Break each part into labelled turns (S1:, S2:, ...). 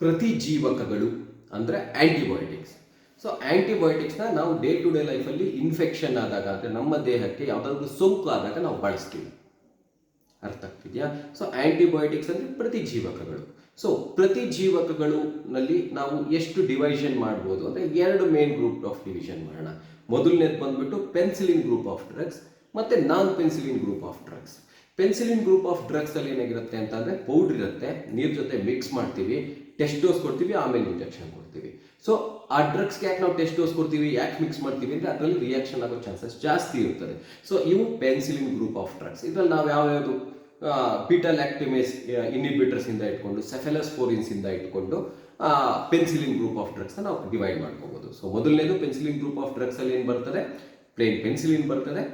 S1: ಪ್ರತಿಜೀವಕಗಳು ಅಂದರೆ antibiotics so ಆ್ಯಂಟಿಬಯೋಟಿಕ್ಸ್ನ ನಾವು ಡೇ ಟು ಡೇ ಲೈಫಲ್ಲಿ ಇನ್ಫೆಕ್ಷನ್ ಆದಾಗ ಅಂದರೆ ನಮ್ಮ ದೇಹಕ್ಕೆ ಯಾವುದಾದ್ರೂ ಸೋಂಕು ಆದಾಗ ನಾವು ಬಳಸ್ತೀವಿ. ಅರ್ಥ ಆಗ್ತಿದೆಯಾ? ಸೊ ಆ್ಯಂಟಿಬಯೋಟಿಕ್ಸ್ ಅಂದರೆ ಪ್ರತಿಜೀವಕಗಳು. ಸೊ ಪ್ರತಿಜೀವಕಗಳಲ್ಲಿ ನಾವು ಎಷ್ಟು ಡಿವೈಷನ್ ಮಾಡ್ಬೋದು ಅಂದರೆ ಎರಡು ಮೇನ್ ಗ್ರೂಪ್ ಆಫ್ ಡಿವಿಷನ್ ಮಾಡೋಣ. ಮೊದಲನೇದು ಬಂದ್ಬಿಟ್ಟು ಪೆನ್ಸಿಲಿನ್ ಗ್ರೂಪ್ ಆಫ್ ಡ್ರಗ್ಸ್ ಮತ್ತು non penicillin group of drugs penicillin group of ಡ್ರಗ್ಸಲ್ಲಿ ಏನಾಗಿರುತ್ತೆ ಅಂತಂದರೆ ಪೌಡ್ರ್ ಇರುತ್ತೆ, ನೀರು ಜೊತೆ ಮಿಕ್ಸ್ ಮಾಡ್ತೀವಿ. ಟೆಸ್ಟ್ ಡೋಸ್ ಕೊಡ್ತೀವಿ, ಆಮೇಲೆ ಇಂಜೆಕ್ಷನ್ ಕೊಡ್ತೀವಿ. ಸೊ ಆ ಡ್ರಗ್ಸ್ಗೆ ಯಾಕೆ ನಾವು ಟೆಸ್ಟ್ ಡೋಸ್ ಕೊಡ್ತೀವಿ, ಯಾಕೆ ಮಿಕ್ಸ್ ಮಾಡ್ತೀವಿ ಅಂದರೆ ಅದರಲ್ಲಿ ರಿಯಾಕ್ಷನ್ ಆಗೋ ಚಾನ್ಸಸ್ ಜಾಸ್ತಿ ಇರ್ತದೆ. ಸೊ ಇವು ಪೆನ್ಸಿಲಿನ್ ಗ್ರೂಪ್ ಆಫ್ ಡ್ರಗ್ಸ್ ಇದರಲ್ಲಿ ನಾವು ಯಾವ್ಯಾವುದು ಪೀಟಲ್ ಆಕ್ಟಿಮೇಸ್ ಇನ್ಹಿಬಿಟರ್ಸ್ ಇಂದ ಇಟ್ಕೊಂಡು ಸೆಫೆಲಸ್ಫೋರಿನ್ಸ್ ಇಂದ ಇಟ್ಕೊಂಡು ಪೆನ್ಸಿಲಿನ್ ಗ್ರೂಪ್ ಆಫ್ ಡ್ರಗ್ಸ್ ನಾವು ಡಿವೈಡ್ ಮಾಡ್ಕೋಬಹುದು ಸೊ ಮೊದಲನೇದು ಪೆನ್ಸಿಲಿನ್ ಗ್ರೂಪ್ ಆಫ್ ಡ್ರಗ್ಸ್ ಅಲ್ಲಿ ಏನು ಬರ್ತದೆ? ಪ್ಲೇನ್ ಪೆನ್ಸಿಲಿನ್ ಬರ್ತದೆ.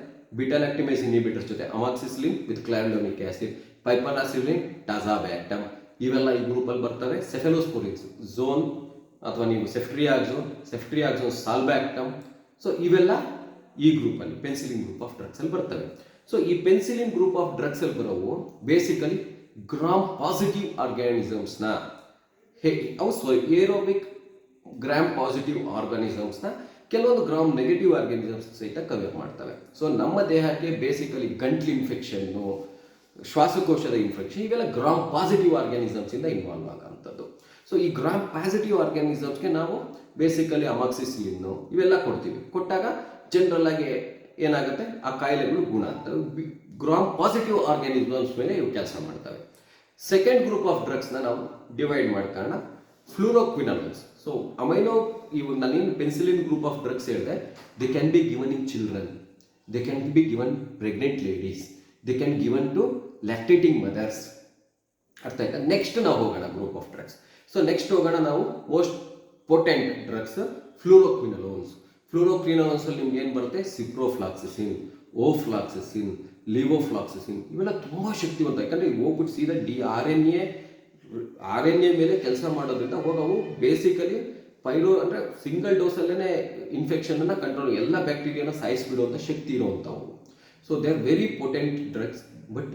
S1: ಬಿಟಲ್ ಆಕ್ಟಿಮೇಸ್ ಇನ್ಹಿಬಿಟರ್ಸ್ ಜೊತೆ ಅಮಾಕ್ಸಿಸ್ಲಿನ್ ವಿತ್ ಕ್ಲಾರಿಡೋನಿಕ್ ಆಸಿಡ್ ಪೈಪನಾಸಿಲಿನ್ ಟಾಜಾಬ್ಯಾಕ್ಟಮ್ ಇವೆಲ್ಲ ಈ ಗ್ರೂಪಲ್ಲಿ ಬರ್ತವೆ. ಸೆಫೆಲೋಸ್ಪೋರಿನ್ಸ್ ಝೋನ್ ಅಥವಾ ನೀವು ಸೆಫ್ಟ್ರಿಯಾಕ್ಸೋನ್ ಸೆಫ್ಟ್ರಿಯಾಕ್ಸೋನ್ ಸಾಲ್ಬ್ಯಾಕ್ಟಮ್ ಸೊ ಇವೆಲ್ಲ ಈ ಗ್ರೂಪಲ್ಲಿ ಪೆನ್ಸಿಲಿನ್ ಗ್ರೂಪ್ ಆಫ್ ಡ್ರಗ್ಸ್ ಅಲ್ಲಿ ಬರ್ತವೆ. ಸೊ ಈ ಪೆನ್ಸಿಲಿನ್ ಗ್ರೂಪ್ ಆಫ್ ಡ್ರಗ್ಸ್ ಅಲ್ಲಿ ಬರೋವು ಬೇಸಿಕಲಿ ಗ್ರಾಮ್ ಪಾಸಿಟಿವ್ ಆರ್ಗ್ಯಾನಿಸಮ್ಸ್ನ ಅವು ಸ್ವ ಏರೋಬಿಕ್ ಗ್ರಾಮ್ ಪಾಸಿಟಿವ್ ಆರ್ಗಾನಿಸಮ್ಸ್ನ ಕೆಲವೊಂದು ಗ್ರಾಮ್ ನೆಗೆಟಿವ್ ಆರ್ಗ್ಯಾನಿಸಮ್ಸ್ ಸಹಿತ ಕವರ್ ಮಾಡ್ತವೆ. ಸೊ ನಮ್ಮ ದೇಹಕ್ಕೆ ಬೇಸಿಕಲಿ ಗಂಟ್ಲು ಇನ್ಫೆಕ್ಷನ್ನು ಶ್ವಾಸಕೋಶದ ಇನ್ಫೆಕ್ಷನ್ ಇವೆಲ್ಲ ಗ್ರಾಮ್ ಪಾಸಿಟಿವ್ ಆರ್ಗ್ಯಾನಿಸಮ್ಸ್ ಇಂದ ಇನ್ವಾಲ್ವ್ ಆಗೋಂಥದ್ದು. ಸೊ ಈ ಗ್ರಾಮ್ ಪಾಸಿಟಿವ್ ಆರ್ಗ್ಯಾನಿಸಮ್ಸ್ಗೆ ನಾವು ಬೇಸಿಕಲಿ ಅಮಾಕ್ಸಿಸಿಲಿನ್ನು ಇವೆಲ್ಲ ಕೊಡ್ತೀವಿ. ಕೊಟ್ಟಾಗ ಜನರಲ್ ಆಗಿ ಏನಾಗುತ್ತೆ? ಆ ಕಾಯಿಲೆಗಳು ಗುಣ ಆಗ್ತವೆ. ಗ್ರಾಮ್ ಪಾಸಿಟಿವ್ ಆರ್ಗ್ಯಾನಿಸಮ್ಸ್ ಮೇಲೆ ಇವು ಕೆಲಸ ಮಾಡ್ತವೆ. ಸೆಕೆಂಡ್ ಗ್ರೂಪ್ ಆಫ್ ಡ್ರಗ್ಸ್ನ ನಾವು ಡಿವೈಡ್ ಮಾಡ್ಕೊಳ್ಳೋಣ. ಫ್ಲೂರೋಕ್ವಿನಲನ್ಸ್ ಸೊ ಅಮೈನೋ ಇವು ನಾನೇನು ಪೆನ್ಸಿಲಿನ್ ಗ್ರೂಪ್ ಆಫ್ ಡ್ರಗ್ಸ್ ಹೇಳಿದೆ. They can be given in children they can be given pregnant ladies they can given to lactating mothers ಅರ್ಥ ಆಯ್ತಾ? ನೆಕ್ಸ್ಟ್ ನಾವು ಹೋಗೋಣ group of drugs so next ಹೋಗೋಣ ನಾವು most potent drugs fluoroquinolones fluoroquinolones ಅಲ್ಲಿ ನಿಮ್ಗೆ ಏನು ಬರುತ್ತೆ? ಸಿಪ್ರೋಫ್ಲಾಕ್ಸಿಸಿನ್ ಓಫ್ಲಾಕ್ಸಿಸಿನ್ ಲಿವೋಫ್ಲಾಕ್ಸಿಸಿನ್ ಇವೆಲ್ಲ ತುಂಬ ಶಕ್ತಿವಂತ. ಯಾಕಂದ್ರೆ ಇವು ಹೋಗ್ಬಿಟ್ಟು ಸೀದಾ D R N A R N A ಮೇಲೆ ಕೆಲಸ ಮಾಡೋದ್ರಿಂದ ಹೋಗವು ಬೇಸಿಕಲಿ ಪೈರೋ ಅಂದರೆ ಸಿಂಗಲ್ ಡೋಸಲ್ಲೇ ಇನ್ಫೆಕ್ಷನನ್ನು ಕಂಟ್ರೋಲ್ ಎಲ್ಲ ಬ್ಯಾಕ್ಟೀರಿಯಾನ ಸಾಯಿಸ್ಬಿಡುವಂಥ ಶಕ್ತಿ ಇರುವಂಥವು. So they are very potent drugs but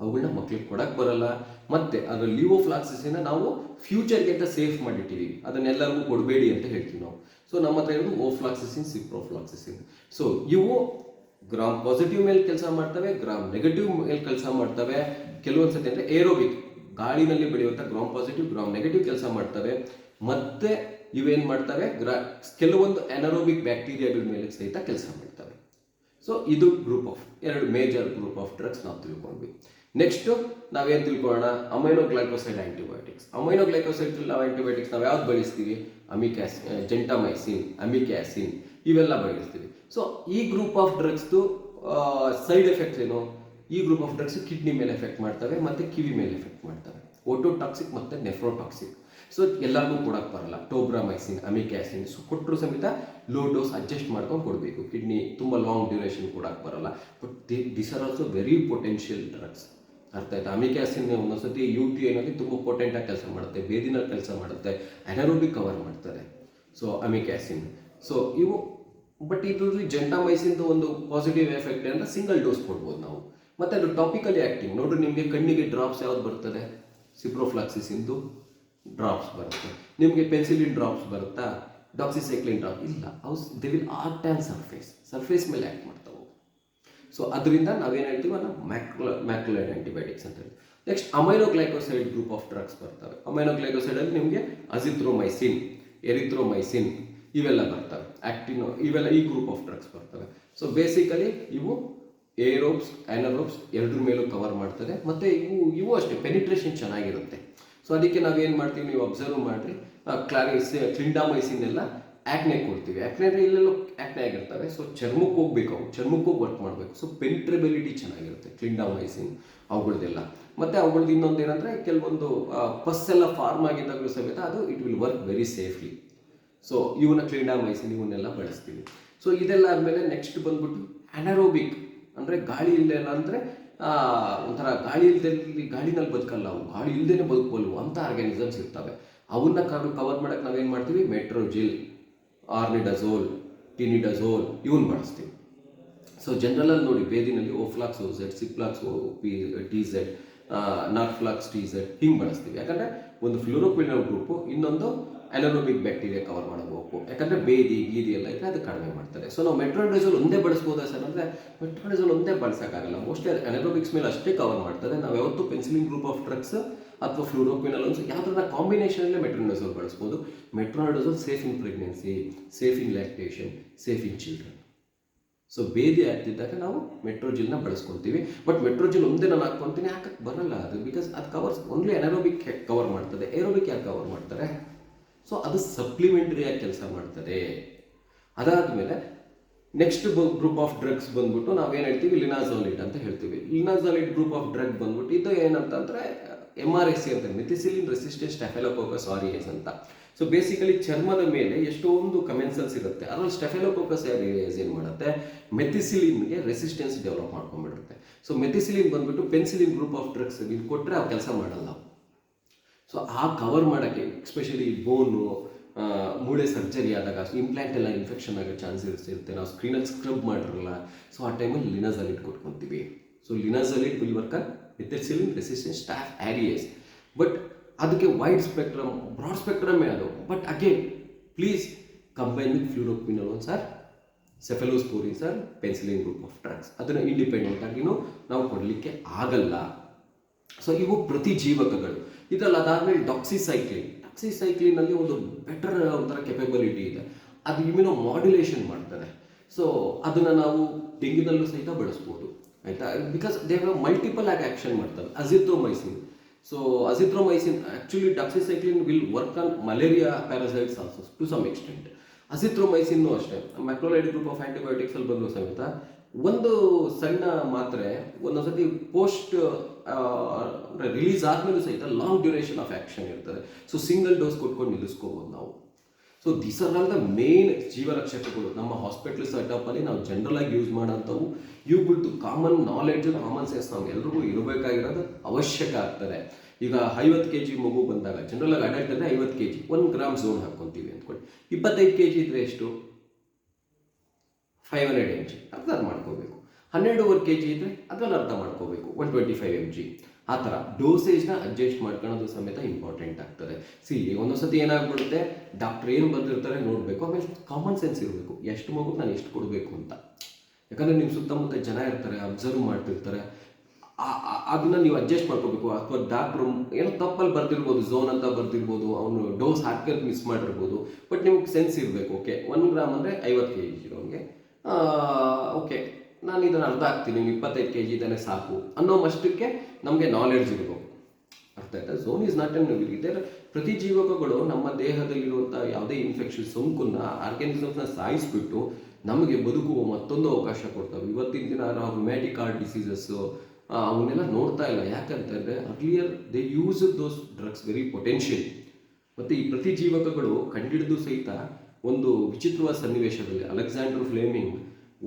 S1: ಅವುಗಳನ್ನ ಮಕ್ಕಳಿಗೆ ಕೊಡಕ್ಕೆ ಬರಲ್ಲ. ಮತ್ತೆ ಅದರ ಲಿವೋಫ್ಲಾಕ್ಸಿಸಿನ ನಾವು ಫ್ಯೂಚರ್ಗೆ ಅಂತ ಸೇಫ್ ಮಾಡಿಟ್ಟಿದ್ದೀವಿ ಅದನ್ನೆಲ್ಲರಿಗೂ ಕೊಡಬೇಡಿ ಅಂತ ಹೇಳ್ತೀವಿ ನಾವು. ಸೊ ನಮ್ಮ ಹತ್ರ ಇರೋದು ಓಫ್ಲಾಕ್ಸಿಸಿನ್ ಸಿಪ್ರೋಫ್ಲಾಕ್ಸಿಸಿನ್ ಸೊ ಇವು ಗ್ರಾಮ್ ಪಾಸಿಟಿವ್ ಮೇಲೆ ಕೆಲಸ ಮಾಡ್ತವೆ ಗ್ರಾಮ್ ನೆಗೆಟಿವ್ ಮೇಲೆ ಕೆಲಸ ಮಾಡ್ತವೆ. ಕೆಲವೊಂದ್ಸತಿ ಅಂದರೆ ಏರೋಬಿಕ್ ಗಾಳಿನಲ್ಲಿ ಬೆಳೆಯುವಂಥ ಗ್ರಾಮ್ ಪಾಸಿಟಿವ್ ಗ್ರಾಮ್ ನೆಗೆಟಿವ್ ಕೆಲಸ ಮಾಡ್ತವೆ. ಮತ್ತೆ ಇವೇನು ಮಾಡ್ತವೆ? ಗ್ರಾ ಕೆಲವೊಂದು ಅನರೋಬಿಕ್ ಬ್ಯಾಕ್ಟೀರಿಯಾಗಳ ಮೇಲೆ ಸಹಿತ ಕೆಲಸ ಮಾಡ್ತವೆ. ಸೊ ಇದು ಗ್ರೂಪ್ ಆಫ್ ಎರಡು ಮೇಜರ್ ಗ್ರೂಪ್ ಆಫ್ ಡ್ರಗ್ಸ್ ನಾವು ತಿಳ್ಕೊಂಡ್ವಿ. ನೆಕ್ಸ್ಟ್ ನಾವೇನು ತಿಳ್ಕೊಳ್ಳೋಣ? ಅಮೈನೋಗ್ಲೈಕೋಸೈಡ್ ಆಂಟಿಬಯೋಟಿಕ್ಸ್ ಅಮೈನೋಗ್ಲೈಕೋಸೈಡ್ ನಾವು ಆಂಟಿಬಯೋಟಿಕ್ಸ್ ನಾವು ಯಾವ್ದು ಬಳಸ್ತೀವಿ? ಅಮಿಕ್ಯಾಸ್ ಜೆಂಟಾಮೈಸಿನ್ ಅಮಿಕ್ಯಾಸಿನ್ ಇವೆಲ್ಲ ಬಳಸ್ತೀವಿ. ಸೊ ಈ ಗ್ರೂಪ್ ಆಫ್ ಡ್ರಗ್ಸ್ದು ಸೈಡ್ ಎಫೆಕ್ಟ್ಸ್ ಏನು? ಈ ಗ್ರೂಪ್ ಆಫ್ ಡ್ರಗ್ಸ್ ಕಿಡ್ನಿ ಮೇಲೆ ಎಫೆಕ್ಟ್ ಮಾಡ್ತವೆ, ಮತ್ತು ಕಿವಿ ಮೇಲೆ ಎಫೆಕ್ಟ್ ಮಾಡ್ತವೆ. ಓಟೋಟಾಕ್ಸಿಕ್ ಮತ್ತು ನೆಫ್ರೋಟಾಕ್ಸಿಕ್ ಸೊ ಎಲ್ಲರಿಗೂ ಕೊಡಕ್ಕೆ ಬರಲ್ಲ. ಟೋಬ್ರಾಮೈಸಿನ್ ಅಮಿಕ್ಯಾಸಿನ್ ಸೊ ಕೊಟ್ಟರು ಸಮೇತ ಲೋ ಡೋಸ್ ಅಡ್ಜಸ್ಟ್ ಮಾಡ್ಕೊಂಡು ಕೊಡಬೇಕು. ಕಿಡ್ನಿ ತುಂಬ ಲಾಂಗ್ ಡ್ಯೂರೇಷನ್ ಕೊಡಕ್ಕೆ ಬರಲ್ಲ. But this are also very potential drugs ಅರ್ಥ ಆಯ್ತಾ? ಅಮಿಕ್ಯಾಸಿನ್ ಒಂದೊಂದ್ಸತಿ ಯು ಟಿ ಐನಲ್ಲಿ ತುಂಬ ಪೊಟೆಂಟಾಗಿ ಕೆಲಸ ಮಾಡುತ್ತೆ ಬೇದಿನ ಕೆಲಸ ಮಾಡುತ್ತೆ ಅನರೋಬಿಕ್ ಕವರ್ ಮಾಡ್ತಾರೆ. ಸೊ ಅಮಿಕ್ಯಾಸಿನ್ ಸೊ ಇವು ಬಟ್ ಇದರಲ್ಲಿ ಜೆಂಟಾಮೈಸಿನ್ದು ಒಂದು ಪಾಸಿಟಿವ್ ಎಫೆಕ್ಟ್ ಅಂದರೆ ಸಿಂಗಲ್ ಡೋಸ್ ಕೊಡ್ಬೋದು ನಾವು. ಮತ್ತೆ ಅದು ಟಾಪಿಕಲಿ ಆ್ಯಕ್ಟಿಂಗ್ ನೋಡ್ರಿ ನಿಮಗೆ ಕಣ್ಣಿಗೆ ಡ್ರಾಪ್ಸ್ ಯಾವ್ದು ಬರ್ತದೆ? ಸಿಪ್ರೋಫ್ಲಾಕ್ಸಿಸಿಂದು ಡ್ರಾಪ್ಸ್ ಬರುತ್ತೆ. ನಿಮಗೆ ಪೆನ್ಸಿಲಿನ್ ಡ್ರಾಪ್ಸ್ ಬರುತ್ತಾ? ಡಾಕ್ಸಿಸೈಕ್ಲಿನ್ ಡ್ರಾಪ್ ಇಲ್ಲ. ಅವು they will act on surface surface ಮೇಲೆ ಆ್ಯಕ್ಟ್ ಮಾಡ್ತಾವೆ ಸೊ ಅದರಿಂದ ನಾವೇನು ಹೇಳ್ತೀವಿ ಅಲ್ಲ ಮ್ಯಾಕ್ಯುಲ ಮ್ಯಾಕ್ಯುಲೈಡ್ ಆ್ಯಂಟಿಬಯೋಟಿಕ್ಸ್ ಅಂತ ಹೇಳಿ next aminoglycoside group of drugs ಬರ್ತವೆ. ಅಮೈನೋಗ್ಲೈಕೋಸೈಡಲ್ಲಿ ನಿಮಗೆ ಅಜಿಥ್ರೋಮೈಸಿನ್ ಎರಿಥ್ರೋಮೈಸಿನ್ ಇವೆಲ್ಲ ಬರ್ತವೆ. ಆ್ಯಕ್ಟಿನೋ ಇವೆಲ್ಲ ಈ ಗ್ರೂಪ್ ಆಫ್ ಡ್ರಗ್ಸ್ ಬರ್ತವೆ. ಸೊ ಬೇಸಿಕಲಿ ಇವು ಏರೋಬ್ಸ್ ಆ್ಯನರೋಬ್ಸ್ ಎರಡರ ಮೇಲೂ ಕವರ್ ಮಾಡ್ತದೆ. ಮತ್ತು ಇವು ಇವು ಅಷ್ಟೇ. ಪೆನಿಟ್ರೇಷನ್ ಚೆನ್ನಾಗಿರುತ್ತೆ. ಸೊ ಅದಕ್ಕೆ ನಾವೇನು ಮಾಡ್ತೀವಿ, ನೀವು ಅಬ್ಸರ್ವ್ ಮಾಡಿರಿ. ಕ್ಲಾರಿಸ್ ಕ್ಲಿಂಡಾಮೈಸಿನ್ ಎಲ್ಲ ಆ್ಯಕ್ನೆ ಕೊಡ್ತೀವಿ. ಆ್ಯಕ್ನೆ ಇಲ್ಲೆಲ್ಲೋ ಆ್ಯಕ್ನೆ ಆಗಿರ್ತವೆ. ಸೊ ಚರ್ಮಕ್ಕೆ ಹೋಗ್ಬೇಕು ಅವು. ಚರ್ಮಕ್ಕೆ ಹೋಗಿ ವರ್ಕ್ ಮಾಡಬೇಕು. ಸೊ ಪೆಂಟ್ರೆಬಿಲಿಟಿ ಚೆನ್ನಾಗಿರುತ್ತೆ ಕ್ಲಿಂಡಾಮೈಸಿನ್ ಅವುಗಳದೆಲ್ಲ. ಮತ್ತು ಅವುಗಳದ್ದು ಇನ್ನೊಂದು ಏನಂದರೆ, ಕೆಲವೊಂದು ಪಸ್ ಎಲ್ಲ ಫಾರ್ಮ್ ಆಗಿದ್ದಾಗಲೂ ಸಮೇತ ಅದು it will work very safely so ಇವನ್ನ ಕ್ಲಿಂಡಾಮೈಸಿನ್ ಇವನ್ನೆಲ್ಲ ಬಳಸ್ತೀವಿ. ಸೊ ಇದೆಲ್ಲ ಆದಮೇಲೆ ನೆಕ್ಸ್ಟ್ ಬಂದ್ಬಿಟ್ಟು ಅನರೋಬಿಕ್ ಅಂದರೆ ಗಾಳಿ ಇಲ್ಲ ಅಂದರೆ ಒಂಥರ ಗಾಳಿ ಇಲ್ದಲ್ಲಿ ಗಾಳಿನಲ್ಲಿ ಬದುಕಲ್ಲ ಅವು ಗಾಳಿ ಇಲ್ಲದೇ ಬದುಕಬಲ್ಲವು ಅಂತ ಆರ್ಗ್ಯಾನಿಸಮ್ಸ್ ಇರ್ತವೆ. ಅವನ್ನ ಕವರ್ ಮಾಡೋಕ್ಕೆ ನಾವೇನು ಮಾಡ್ತೀವಿ? ಮೆಟ್ರೋಜಿಲ್ ಆರ್ನಿಡಜೋಲ್ ಟಿನಿಡಜೋಲ್ ಇವನ್ ಬಳಸ್ತೀವಿ. ಸೊ ಜನರಲಲ್ಲಿ ನೋಡಿ, ಬೇದಿನಲ್ಲಿ Oflox O Z Ciplox O P T Z Norflox Z ಹಿಂಗೆ ಬಳಸ್ತೀವಿ. ಯಾಕಂದರೆ ಒಂದು ಫ್ಲೋರೋಕ್ವಿನಲ್ ಗ್ರೂಪು ಇನ್ನೊಂದು ಅನರೋಬಿಕ್ ಬ್ಯಾಕ್ಟೀರಿಯಾ ಕವರ್ ಮಾಡಬೇಕು. ಯಾಕಂದರೆ ಬೇದಿ ಗೀದಿ ಎಲ್ಲ ಇದ್ರೆ ಅದು ಕಡಿಮೆ ಮಾಡ್ತಾರೆ ಸೊ ನಾವು ಮೆಟ್ರೋಡೈಸಲ್ ಒಂದೇ ಬಳಸ್ಬೋದಾ ಸರ್ ಅಂದರೆ ಮೆಟ್ರೋಡೈಸಲ್ ಒಂದೇ ಬಳಸೋಕ್ಕಾಗಲ್ಲ. ಮೋಸ್ಟ್ಲಿ ಅನರೋಬಿಕ್ಸ್ ಮೇಲೆ ಅಷ್ಟೇ ಕವರ್ ಮಾಡ್ತಾರೆ ನಾವು ಯಾವತ್ತೂ ಪೆನ್ಸಿಲಿನ್ ಗ್ರೂಪ್ ಆಫ್ ಡ್ರಗ್ಸ್ ಅಥವಾ ಫ್ಲೂರೋಕ್ವಿನಲ್ ಒಂದು ಕಾಂಬಿನೇಷನ್ ಕಾಂಬಿನೇಷನಲ್ಲೇ ಮೆಟ್ರೋಡೈಸಲ್ ಬಳಸ್ಬೋದು. Metronidazole safe in pregnancy safe in lactation safe in children so ಬೇದಿ ಆಗ್ತಿದ್ದಾಗ ನಾವು ಮೆಟ್ರೋಜಿಲ್ನ ಬಳಸ್ಕೊತೀವಿ. ಬಟ್ ಮೆಟ್ರೋಜಿಲ್ ಒಂದೇ ನಾನು ಹಾಕ್ಕೊಂತೀನಿ ಹಾಕಕ್ಕೆ ಬರಲ್ಲ ಅದು ಬಿಕಾಸ್ ಅದು ಕವರ್ಸ್ ಓನ್ಲಿ ಅನರೋಬಿಕ್ ಕವರ್ ಮಾಡ್ತದೆ. ಏರೋಬಿಕ್ ಯಾಕೆ ಕವರ್ ಮಾಡ್ತಾರೆ? ಸೊ ಅದು ಸಪ್ಲಿಮೆಂಟರಿ ಆಗಿ ಕೆಲಸ ಮಾಡ್ತದೆ. ಅದಾದಮೇಲೆ ನೆಕ್ಸ್ಟ್ ಗ್ರೂಪ್ ಆಫ್ ಡ್ರಗ್ಸ್ ಬಂದ್ಬಿಟ್ಟು ನಾವೇನು ಹೇಳ್ತೀವಿ? ಲಿನಾಝೋಲಿಟ್ ಅಂತ ಹೇಳ್ತೀವಿ. ಲಿನಾಝೋಲಿಟ್ ಗ್ರೂಪ್ ಆಫ್ ಡ್ರಗ್ ಬಂದ್ಬಿಟ್ಟು ಇದು ಏನಂತಂದ್ರೆ ಎಂ ಆರ್ ಎಸ್ ಸಿ ಅಂತ ಮಿಥಿಸಿಲಿನ್ ರೆಸಿಸ್ಟೆಂಟ್ ಸ್ಟೆಫೆಲೋಕೋಕಸ್ ಆರಿಯಸ್ ಅಂತ. ಸೊ ಬೇಸಿಕಲಿ ಚರ್ಮದ ಮೇಲೆ ಎಷ್ಟೊಂದು ಕಮೆನ್ಸಲ್ಸ್ ಇರುತ್ತೆ. ಅದ್ರಲ್ಲಿ ಸ್ಟೆಫೆಲೋಕೋಕಸ್ ಆರಿಯಸ್ ಏನು ಮಾಡುತ್ತೆ? ಮೆಥಿಸಿಲಿನ್ಗೆ ರೆಸಿಸ್ಟೆನ್ಸ್ ಡೆವಲಪ್ ಮಾಡ್ಕೊಂಡ್ಬಿಡುತ್ತೆ. ಸೊ ಮೆಥಿಸಿಲಿನ್ ಬಂದ್ಬಿಟ್ಟು ಪೆನ್ಸಿಲಿನ್ ಗ್ರೂಪ್ ಆಫ್ ಡ್ರಗ್ಸ್ ಕೊಟ್ಟರೆ ಅವ್ರು ಕೆಲಸ ಮಾಡಲ್ಲ. ಸೊ ಆ ಕವರ್ ಮಾಡೋಕ್ಕೆ ಎಕ್ಸ್ಪೆಷಲಿ ಬೋನು ಮೂಳೆ ಸರ್ಜರಿ ಆದಾಗ ಇಂಪ್ಲಾಂಟ್ ಎಲ್ಲ ಇನ್ಫೆಕ್ಷನ್ ಆಗೋ ಚಾನ್ಸಸ್ ಇರುತ್ತೆ. ನಾವು ಸ್ಕ್ರೀನಲ್ಲಿ ಸ್ಕ್ರಬ್ ಮಾಡಿರಲ್ಲ ಸೊ ಆ ಟೈಮಲ್ಲಿ linezolid ಕೊಟ್ಕೊತೀವಿ. So linezolid will work methicillin resistance staph aureus but ಅದಕ್ಕೆ ವೈಡ್ ಸ್ಪೆಕ್ಟ್ರಮ್ ಬ್ರಾಡ್ ಸ್ಪೆಕ್ಟ್ರಮೇ ಅದು. But again please combine with fluoroquinolone ಒಂದು sir cephalosporin sir penicillin group of drugs ಅದನ್ನು ಇಂಡಿಪೆಂಡೆಂಟ್ ಆಗಿನೂ ನಾವು ಕೊಡಲಿಕ್ಕೆ ಆಗಲ್ಲ. ಸೊ ಇವು ಪ್ರತಿಜೀವಕಗಳು. ಇದೆಲ್ಲ ಅದಾದ್ಮೇಲೆ ಡಾಕ್ಸಿಸೈಕ್ಲಿನ್ ಡಾಕ್ಸಿಸೈಕ್ಲಿನಲ್ಲಿ ಒಂದು ಬೆಟರ್ ಒಂಥರ ಕೆಪಬಿಲಿಟಿ ಇದೆ. ಅದು ಇಮ್ಯುನೋ ಮಾಡ್ಯುಲೇಷನ್ ಮಾಡ್ತದೆ. ಸೊ ಅದನ್ನು ನಾವು ಡೆಂಗ್ಯೂನಲ್ಲೂ ಸಹಿತ ಬಳಸ್ಬೋದು. ಆಯಿತಾ? ಬಿಕಾಸ್ ದೇ ಹ್ಯಾವ್ ಮಲ್ಟಿಪಲ್ ಆಗಿ ಆ್ಯಕ್ಷನ್ ಮಾಡ್ತಾರೆ azithromycin so azithromycin actually doxycycline will work on malaria parasites also to some extent ಅಜಿಥ್ರೋಮೈಸಿನ್ನು ಅಷ್ಟೇ. ಮ್ಯಾಕ್ರೋಲೈಡ್ ಗ್ರೂಪ್ ಆಫ್ ಅಲ್ಲಿ ಬಂದರೂ ಸಮೇತ, ಒಂದು ಸಣ್ಣ ಮಾತ್ರೆ, ಒಂದೊಂದ್ಸತಿ ಪೋಸ್ಟ್ ರಿಲೀಸ್ ಆದ್ಮೇಲೂ ಸಹಿತ ಲಾಂಗ್ ಡ್ಯೂರೇಷನ್ ಆಫ್ ಆ್ಯಕ್ಷನ್ ಇರ್ತದೆ. ಸೊ ಸಿಂಗಲ್ ಡೋಸ್ ಕೊಟ್ಕೊಂಡು ನಿಲ್ಲಿಸ್ಕೋಬೋದು ನಾವು. So this are all the main ಜೀವರಕ್ಷಕಗಳು. ನಮ್ಮ ಹಾಸ್ಪಿಟಲ್ ಸೆಟಪ್ಪಲ್ಲಿ ನಾವು ಜನರಲ್ ಆಗಿ ಯೂಸ್ ಮಾಡೋಂಥವು ಇವುಗಳದ್ದು ಕಾಮನ್ ನಾಲೆಡ್ಜ್ ಕಾಮನ್ ಸೆನ್ಸ್ ನಮ್ಗೆಲ್ರಿಗೂ ಇರಬೇಕಾಗಿರೋದು ಅವಶ್ಯಕ ಆಗ್ತದೆ. ಈಗ ಐವತ್ತು ಕೆ ಜಿ ಮಗು ಬಂದಾಗ ಜನರಲ್ ಆಗಿ ಅಡಲ್ಟ್ ಅಂದರೆ ಐವತ್ತು ಕೆ ಜಿ ಒಂದು ಗ್ರಾಮ್ ಝೋನ್ ಹಾಕ್ಕೊಂತೀವಿ ಅಂದ್ಕೊಳ್ಳಿ. ಇಪ್ಪತ್ತೈದು ಕೆ ಜಿ ಇದ್ರೆ ಎಷ್ಟು? ಫೈವ್ ಹಂಡ್ರೆಡ್ ಎಂ ಜಿ ಅದು ಮಾಡ್ಕೋಬೇಕು. ಹನ್ನೆರಡೂವರೆ ಕೆ ಜಿ ಇದ್ದರೆ ಅದನ್ನು ಅರ್ಥ ಮಾಡ್ಕೋಬೇಕು one twenty five M G ಆ ಥರ ಡೋಸೇಜ್ನ ಅಡ್ಜಸ್ಟ್ ಮಾಡ್ಕೊಳ್ಳೋದು ಸಮೇತ ಇಂಪಾರ್ಟೆಂಟ್ ಆಗ್ತದೆ. ಸಿ ಒಂದೊಂದ್ಸತಿ ಏನಾಗ್ಬಿಡುತ್ತೆ? ಡಾಕ್ಟ್ರ್ ಏನು ಬರೆದಿರ್ತಾರೆ ನೋಡಬೇಕು, ಆಮೇಲೆ ಕಾಮನ್ ಸೆನ್ಸ್ ಇರಬೇಕು. ಎಷ್ಟು ಮಗು ನಾನು ಎಷ್ಟು ಕೊಡಬೇಕು ಅಂತ. ಯಾಕಂದರೆ ನಿಮ್ಮ ಸುತ್ತಮುತ್ತ ಜನ ಇರ್ತಾರೆ ಅಬ್ಸರ್ವ್ ಮಾಡ್ತಿರ್ತಾರೆ. ಅದನ್ನ ನೀವು ಅಡ್ಜಸ್ಟ್ ಮಾಡ್ಕೋಬೇಕು. ಅಥವಾ ಡಾಕ್ಟ್ರು ಏನೋ ತಪ್ಪಲ್ಲಿ ಬರ್ತಿರ್ಬೋದು ಝೋನ್ ಅಂತ ಬರ್ತಿರ್ಬೋದು ಅವನು ಡೋಸ್ ಹಾಕೋದು ಮಿಸ್ ಮಾಡಿರ್ಬೋದು. ಬಟ್ ನಿಮ್ಗೆ ಸೆನ್ಸ್ ಇರಬೇಕು ಓಕೆ ಒನ್ ಗ್ರಾಮ್ ಅಂದರೆ ಐವತ್ತು ಕೆ ಜಿ ಇರೋಂಗೆ ಓಕೆ ನಾನು ಇದನ್ನು ಅರ್ಧ ಹಾಕ್ತೀನಿ ನೀವು ಇಪ್ಪತ್ತೈದು ಕೆ ಜಿ ಇದ್ದಾನೆ ಸಾಕು ಅನ್ನೋ ಮಷ್ಟಕ್ಕೆ ನಮಗೆ ನಾಲೆಡ್ಜ್ ಇರಬೇಕು. ಅರ್ಥ ಆಯ್ತಾ? ಝೋನ್ ಈಸ್ ನಾಟ್ ಎನ್ ಇದರ ಪ್ರತಿ ಜೀವಕಗಳು ನಮ್ಮ ದೇಹದಲ್ಲಿರುವಂಥ ಯಾವುದೇ ಇನ್ಫೆಕ್ಷನ್ ಸೋಂಕನ್ನ ಆರ್ಗ್ಯಾನಿಸಮ್ಸ್ನ ಸಾಯಿಸ್ಬಿಟ್ಟು ನಮಗೆ ಬದುಕುವ ಮತ್ತೊಂದು ಅವಕಾಶ ಕೊಡ್ತವೆ. ಇವತ್ತಿನ ದಿನ ನಾವು ರುಮ್ಯಾಟಿಕ್ ಹಾರ್ಟ್ ಡಿಸೀಸಸ್ಸು ಅವನ್ನೆಲ್ಲ ನೋಡ್ತಾ ಇಲ್ಲ. ಯಾಕಂತಂದರೆ earlier they use those drugs very potential ಮತ್ತು ಈ ಪ್ರತಿ ಜೀವಕಗಳು ಕಂಡಿಡಿದು ಸಹಿತ ಒಂದು ವಿಚಿತ್ರವಾದ ಸನ್ನಿವೇಶದಲ್ಲಿ ಅಲೆಕ್ಸಾಂಡರ್ ಫ್ಲೇಮಿಂಗ್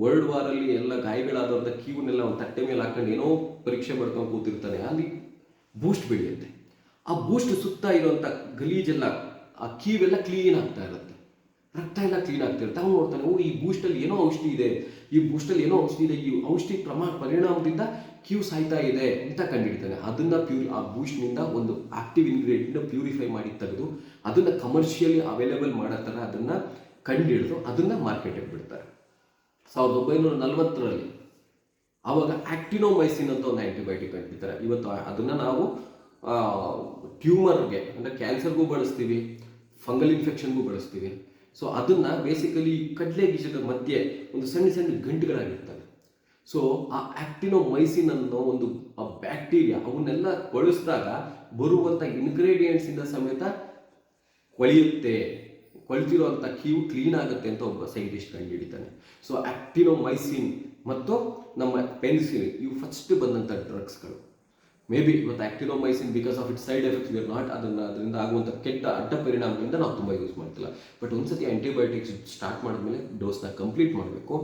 S1: ವರ್ಲ್ಡ್ ವಾರಲ್ಲಿ ಎಲ್ಲ ಗಾಯಗಳಾದಂಥ ಕ್ಯೂನೆಲ್ಲ ಒಂದು ತಟ್ಟೆ ಮೇಲೆ ಹಾಕೊಂಡು ಏನೋ ಪರೀಕ್ಷೆ ಮಾಡ್ಕೊಂಡು ಕೂತಿರ್ತಾನೆ. ಅಲ್ಲಿ ಬೂಸ್ಟ್ ಬೆಳೆಯುತ್ತೆ. ಆ ಬೂಸ್ಟ್ ಸುತ್ತ ಇರುವಂಥ ಗಲೀಜೆಲ್ಲ, ಆ ಕೀವೆಲ್ಲ ಕ್ಲೀನ್ ಆಗ್ತಾ ಇರುತ್ತೆ. ರಕ್ತ ಎಲ್ಲ ಕ್ಲೀನ್ ಆಗ್ತಿರುತ್ತೆ ಅವ್ನು ನೋಡ್ತಾನೆ, ಓ, ಈ ಬೂಸ್ಟಲ್ಲಿ ಏನೋ ಔಷಧಿ ಇದೆ. ಈ ಬೂಸ್ಟಲ್ಲಿ ಏನೋ ಔಷಧಿ ಇದೆ. ಈ ಔಷಧಿ ಪ್ರಮಾಣ ಪರಿಣಾಮದಿಂದ ಕ್ಯೂ ಸಾಯ್ತಾ ಇದೆ ಅಂತ ಕಂಡಿಡ್ತಾನೆ ಅದನ್ನ ಪ್ಯೂರಿ ಆ ಬೂಸ್ಟ್ನಿಂದ ಒಂದು ಆಕ್ಟಿವ್ ಇಂಗ್ರೀಡಿಯೆಂಟ್ನ ಪ್ಯೂರಿಫೈ ಮಾಡಿ ತೆಗೆದು ಅದನ್ನ ಕಮರ್ಷಿಯಲಿ ಅವೈಲೇಬಲ್ ಮಾಡೋ ಥರ ಅದನ್ನ ಕಂಡುಹಿಡಿದು ಅದನ್ನ ಮಾರ್ಕೆಟಿಗೆ ಬಿಡ್ತಾರೆ. ಸಾವಿರದ ಒಂಬೈನೂರ ನಲವತ್ತರಲ್ಲಿ ಆವಾಗ ಆಕ್ಟಿನೋಮೈಸಿನ್ ಅಂತ ಒಂದು ಆಂಟಿಬಯೋಟಿಕ್ ಕಂಡಿದ್ದಾರೆ ಇವತ್ತು ಅದನ್ನು ನಾವು ಟ್ಯೂಮರ್ಗೆ ಅಂದರೆ ಕ್ಯಾನ್ಸರ್ಗೂ ಬಳಸ್ತೀವಿ ಫಂಗಲ್ ಇನ್ಫೆಕ್ಷನ್ಗೂ ಬಳಸ್ತೀವಿ. ಸೊ ಅದನ್ನು ಬೇಸಿಕಲಿ ಕಡಲೆ ಬೀಜದ ಮಧ್ಯೆ ಒಂದು ಸಣ್ಣ ಸಣ್ಣ ಗಂಟುಗಳಾಗಿರ್ತವೆ. ಸೊ ಆ ಆಕ್ಟಿನೋಮೈಸಿನ್ ಅನ್ನೋ ಒಂದು, ಆ ಬ್ಯಾಕ್ಟೀರಿಯಾ ಅವನ್ನೆಲ್ಲ ಬಳಸಿದಾಗ ಬರುವಂಥ ಇನ್ಗ್ರೀಡಿಯೆಂಟ್ಸಿಂದ ಸಮೇತ ಕೊಳೆಯುತ್ತೆ. ಕೊಳ್ತಿರುವಂಥ ಕ್ಯೂ ಕ್ಲೀನ್ ಆಗುತ್ತೆ ಅಂತ ಒಬ್ಬ ಸೈಂಟಿಸ್ಟ್ ಕಂಡುಹಿಡಿತಾನೆ ಸೊ ಆಕ್ಟಿನೋಮೈಸಿನ್ ಮತ್ತು ನಮ್ಮ ಪೆನ್ಸಿಲಿನ್ ಇವು ಫಸ್ಟ್ ಬಂದಂಥ ಡ್ರಗ್ಸ್ಗಳು ಮೇ ಬಿ ಇವತ್ತು actinomycin because of it side effects were not ಅದನ್ನು ಅದರಿಂದ ಆಗುವಂಥ ಕೆಟ್ಟ ಅಡ್ಡ ಪರಿಣಾಮದಿಂದ ನಾವು ತುಂಬ ಯೂಸ್ ಮಾಡ್ತಿಲ್ಲ. ಬಟ್ ಒಂದ್ಸತಿ ಆಂಟಿಬಯೋಟಿಕ್ಸ್ ಸ್ಟಾರ್ಟ್ ಮಾಡಿದ್ಮೇಲೆ ಡೋಸ್ನ ಕಂಪ್ಲೀಟ್ ಮಾಡಬೇಕು.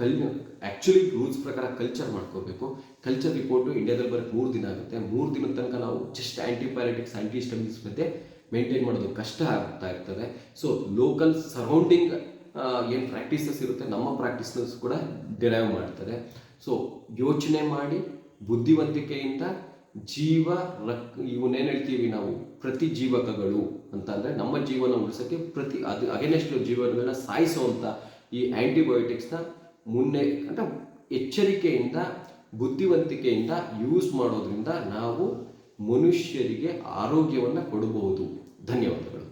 S1: ಕಲ್ ಆ್ಯಕ್ಚುಲಿ ರೂಲ್ಸ್ ಪ್ರಕಾರ ಕಲ್ಚರ್ ಮಾಡ್ಕೋಬೇಕು. ಕಲ್ಚರ್ ರಿಪೋರ್ಟು ಇಂಡಿಯಾದಲ್ಲಿ ಬರೋಕ್ಕೆ ಮೂರು ದಿನ ಆಗುತ್ತೆ. ಮೂರು ದಿನದ ತನಕ ನಾವು ಜಸ್ಟ್ ಆಂಟಿಬಯೋಟಿಕ್ಸ್ ಆಂಟಿಸ್ಟಮಿಕ್ಸ್ ಮತ್ತೆ ಮೇಂಟೈನ್ ಮಾಡೋದು ಕಷ್ಟ ಆಗ್ತಾ ಇರ್ತದೆ. ಸೊ ಲೋಕಲ್ ಸರೌಂಡಿಂಗ್ ಏನು ಪ್ರಾಕ್ಟೀಸಸ್ ಇರುತ್ತೆ, ನಮ್ಮ ಪ್ರಾಕ್ಟೀಸಸ್ ಕೂಡ ಡಿರೈವ್ ಮಾಡ್ತದೆ. ಸೊ ಯೋಚನೆ ಮಾಡಿ, ಬುದ್ಧಿವಂತಿಕೆಯಿಂದ ಜೀವ ರಕ್ ಇವನ್ನೇನು ಹೇಳ್ತೀವಿ ನಾವು, ಪ್ರತಿ ಜೀವಕಗಳು ಅಂತ ಅಂದರೆ ನಮ್ಮ ಜೀವನ ಉಳಿಸೋಕ್ಕೆ ಪ್ರತಿ, ಅದು ಅಗೇನೆಸ್ಟ್ ಜೀವನಗಳನ್ನ ಸಾಯಿಸುವಂಥ ಈ ಆ್ಯಂಟಿಬಯೋಟಿಕ್ಸ್ನ ಮುನ್ನೆ, ಅಂದರೆ ಎಚ್ಚರಿಕೆಯಿಂದ, ಬುದ್ಧಿವಂತಿಕೆಯಿಂದ ಯೂಸ್ ಮಾಡೋದ್ರಿಂದ ನಾವು ಮನುಷ್ಯರಿಗೆ ಆರೋಗ್ಯವನ್ನು ಕೊಡಬಹುದು. ಧನ್ಯವಾದಗಳು